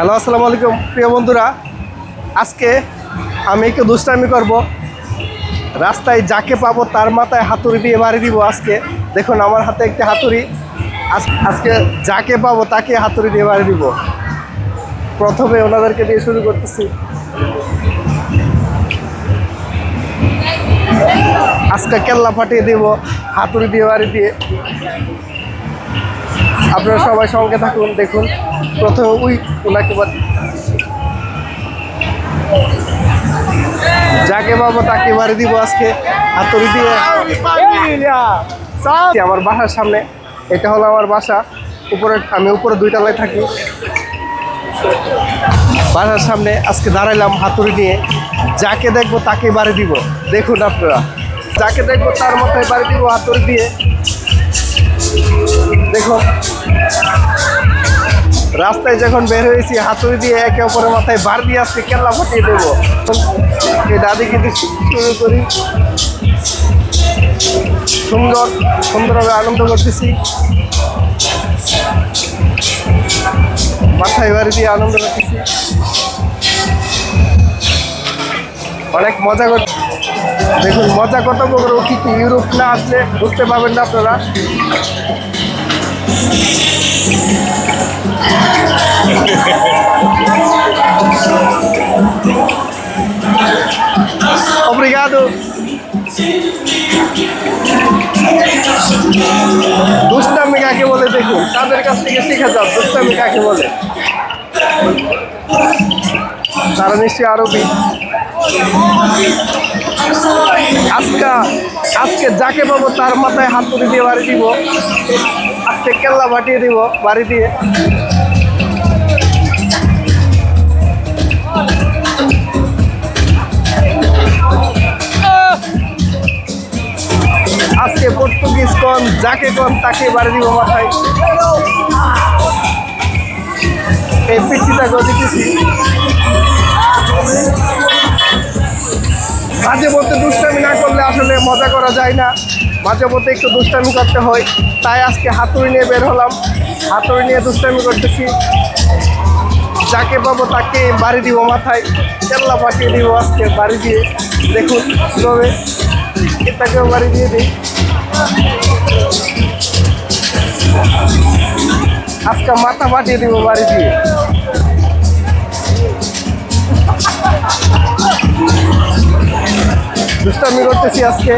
Hello, আসসালামু আলাইকুম, প্রিয় বন্ধুরা। আজকে আমি একটু দুষ্টামি করব। রাস্তায় যাকে পাবো তার মাথায় হাতুড়ি দিয়ে মারি দিব আজকে। দেখুন, আমার হাতে একটি হাতুড়ি। আজ- আজকে যাকে পাবো তাকে হাতুড়ি দিয়ে মারি দিব। প্রথমে ওনাদেরকে দিয়ে শুরু করতেছি। আজকে কেল্লা ফাটিয়ে দিব, হাতুড়ি দিয়ে বাড়ি দিয়ে। আপনারা সবাই সঙ্গে থাকুন দেখুন। প্রথমে উই ওনাকে যাকে পাবো তাকে বাড়ি দিব আজকে। হাতুড়ি দিয়ে আমার বাসার সামনে? এটা হলো আমার বাসা। উপরে আমি উপরে দুই তলায় থাকি। বাসার সামনে আজকে দাঁড়াইলাম হাতুড়ি নিয়ে যাকে দেখব তাকে বাড়ি দিব। দেখুন আপনারা। যাকে দেখব তার মাথায় বাড়ি দিব হাতুড়ি দিয়ে। দেখুন রাস্তায় যখন বের হয়েছি, হাতুড়ি দিয়ে একে অপরের মাথায় বার দিয়ে আসছে কেল্লা ফাটিয়ে দেবো। দাদি কিন্তু শুরু করি। সুন্দর, সুন্দরভাবে আনন্দ করতেছি। মাথায় বাড়ি দিয়ে আনন্দ করতেছি। অনেক মজা করছি দেখুন মজা কত বড় কি কি ইউরোপ না আসলে বুঝতে পারবেন না আপনারা. দুষ্টামি কাকে বলে দেখুন, তাদের কাছ থেকে শিখে যাও, দুষ্টামি কাকে বলে। তারা নিশ্চয়ই আরবি। আজকে আজকে যাকে পাবো তার মাথায় হাত তুলে দিয়ে বাড়ি দিব। আজকে কেল্লা বাটিয়ে দিব বাড়ি দিয়ে। আজকে পর্তুগিজ কন, যাকে কন, তাকে বাড়ি দিব মাথায়। এই পিছিটা গদিতেছি মাঝে মধ্যে দুষ্টামি না করলে আসলে মজা করা যায় না। মাঝে মধ্যে একটু দুষ্টামি করতে হয়। তাই আজকে হাতুড়ি নিয়ে বের হলাম। হাতুড়ি নিয়ে দুষ্টামি করতেছি। যাকে পাবো তাকে বাড়ি দিব মাথায়। কেল্লা পাঠিয়ে দিব আজকে বাড়ি দিয়ে। দেখুন কীভাবে এটাকেও বাড়ি দিয়ে দিই। আজকে মাথা পাঠিয়ে দিব বাড়ি দিয়ে। দুষ্টামি করতেছি আজকে,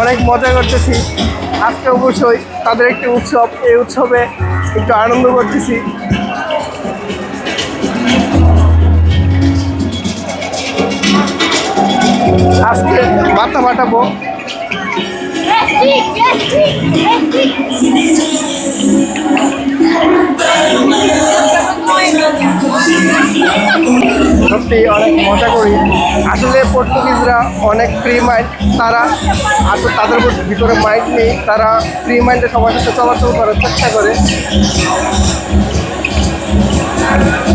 অনেক মজা করতেছি। আজকে অবশ্যই তাদের একটি উৎসব, এই উৎসবে একটু আনন্দ করতেছি। আজকে মাথা Messi. সত্যি অনেক মজা করি। আসলে পর্তুগিজরা অনেক ফ্রি মাইন্ড তারা আসলে তাদের ভিতরে মাইন্ড নেই। তারা ফ্রি মাইন্ডে সবার সাথে চলাচল করার চেষ্টা করে।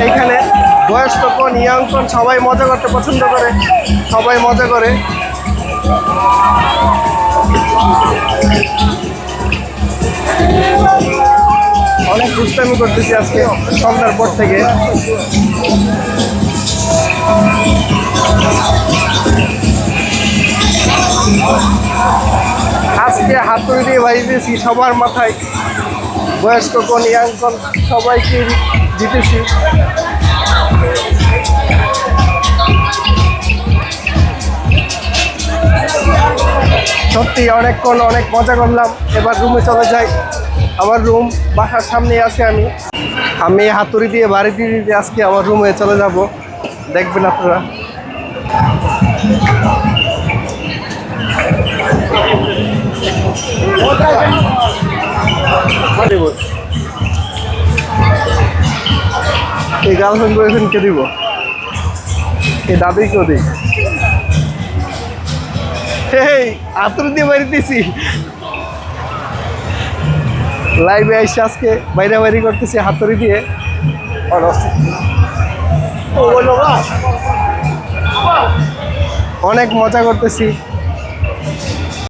এইখানে বয়স্ক কোন ইয়াং কোন সবাই মজা করতে পছন্দ করে। সবাই মজা করে। অনেক দুষ্টামি করতেছি আজকে সন্ধ্যার পর থেকে। হাতুড়ি দিয়ে বাজিতেছি সবার মাথায় বয়স্ক কোন ইয়াং কোন সবাইকে দিতেছি সত্যি অনেকক্ষণ অনেক মজা করলাম, এবার রুমে চলে যাই। আমার রুম বাসার সামনে আছে আমি। আমি হাতুড়ি দিয়ে, বাড়ি দিয়ে দিতে আজকে আমার রুমে চলে যাব। দেখবেন আপনারা। এই গার্লফ্রেন্ড বয়ফ্রেন্ড কে দিব? দিই? আতুর দিয়ে বাড়িতেছি লাইভে এসে আজকে বাইরে বাইরে করতেছি হাতুড়ি দিয়ে। অনেক মজা করতেছি।